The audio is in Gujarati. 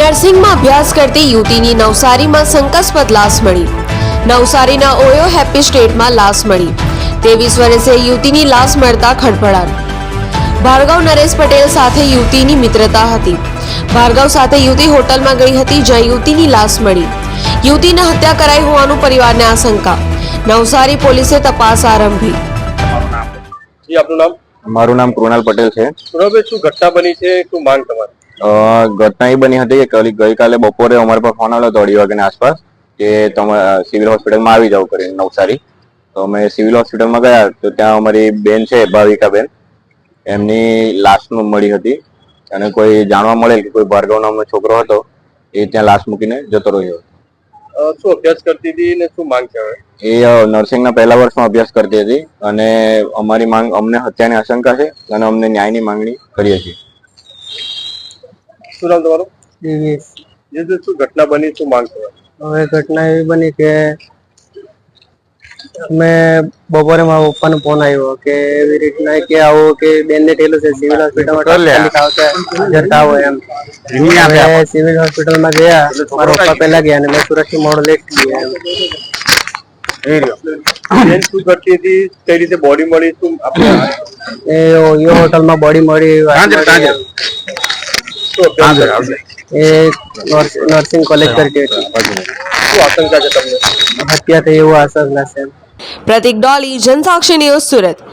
નર્સિંગમાં અભ્યાસ કરતી યુવતીની નવસારીમાં શંકાસ્પદ લાશ મળી. નવસારીના ઓયો હેપી સ્ટેટમાં લાશ મળી. ત્રેવીસ વર્ષે યુવતીની લાશ મળતા ખડભડાટ. ભાર્ગવ નરેશ પટેલ સાથે યુવતીની મિત્રતા હતી. ભાર્ગવ સાથે યુવતી હોટલમાં ગઈ હતી જ્યાં યુવતીની લાશ મળી. યુવતીને હત્યા કરાઈ હોવાનું પરિવારને આશંકા. નવસારી પોલીસે તપાસ આરંભી. જી આપનું નામ? મારું નામ કૃણાલ પટેલ છે. શું ઘટના બની છે? શું માંગ તમારી? ઘટના એ બની હતી કે ગઈકાલે બપોરે અમારા પર ફોન આવ્યો હતો અઢી વાગ્યાની આસપાસ કે તમે સિવિલ હોસ્પિટલમાં આવી જાવ કરીને નવસારી. તો અમે સિવિલ હોસ્પિટલમાં ગયા તો ત્યાં અમારી બેન છે ભાવિકાબેન. એમની લાશ મળી હતી. અને કોઈ જાણવા મળેલ કે કોઈ ભાર્ગવ નામનો છોકરો હતો એ ત્યાં લાશ મૂકીને જતો રહ્યો શું અભ્યાસ કરતી હતી ને શું માંગ છે એ નર્સિંગના પહેલા વર્ષમાં અભ્યાસ કરતી હતી અને અમારી માંગ અમને હત્યાની આશંકા છે અને અમને ન્યાયની માંગણી કરીએ છીએ. શું નામ તમારું? દિવ્યેશ જે જે શું ઘટના બની શું માંગ હવે ઘટના એવી બની કે મેં બપોરે મારા પપ્પાનો ફોન આવ્યો કે એવી રીતના કે આવો કે બેનને થયેલું છે સિવિલ હોસ્પિટલમાં જતા હોય એમ. સિવિલ હોસ્પિટલમાં ગયા મારા પપ્પા પહેલા ગયા અને મેં સુરતથી મોડો લેટ ગયા એમ બેન શું કરતી હતી? કઈ રીતે બોડી મળી? શું આપણે એ યો હોટલમાં બોડી મળી કરે. છે? એ નર્સિંગ કોલેજ કરતી હતી શું આશંકા છે તમને? હત્યા થઈ એવું આશંકા છે. પ્રતિક ડોલી જનસાક્ષી ન્યૂઝ સુરત.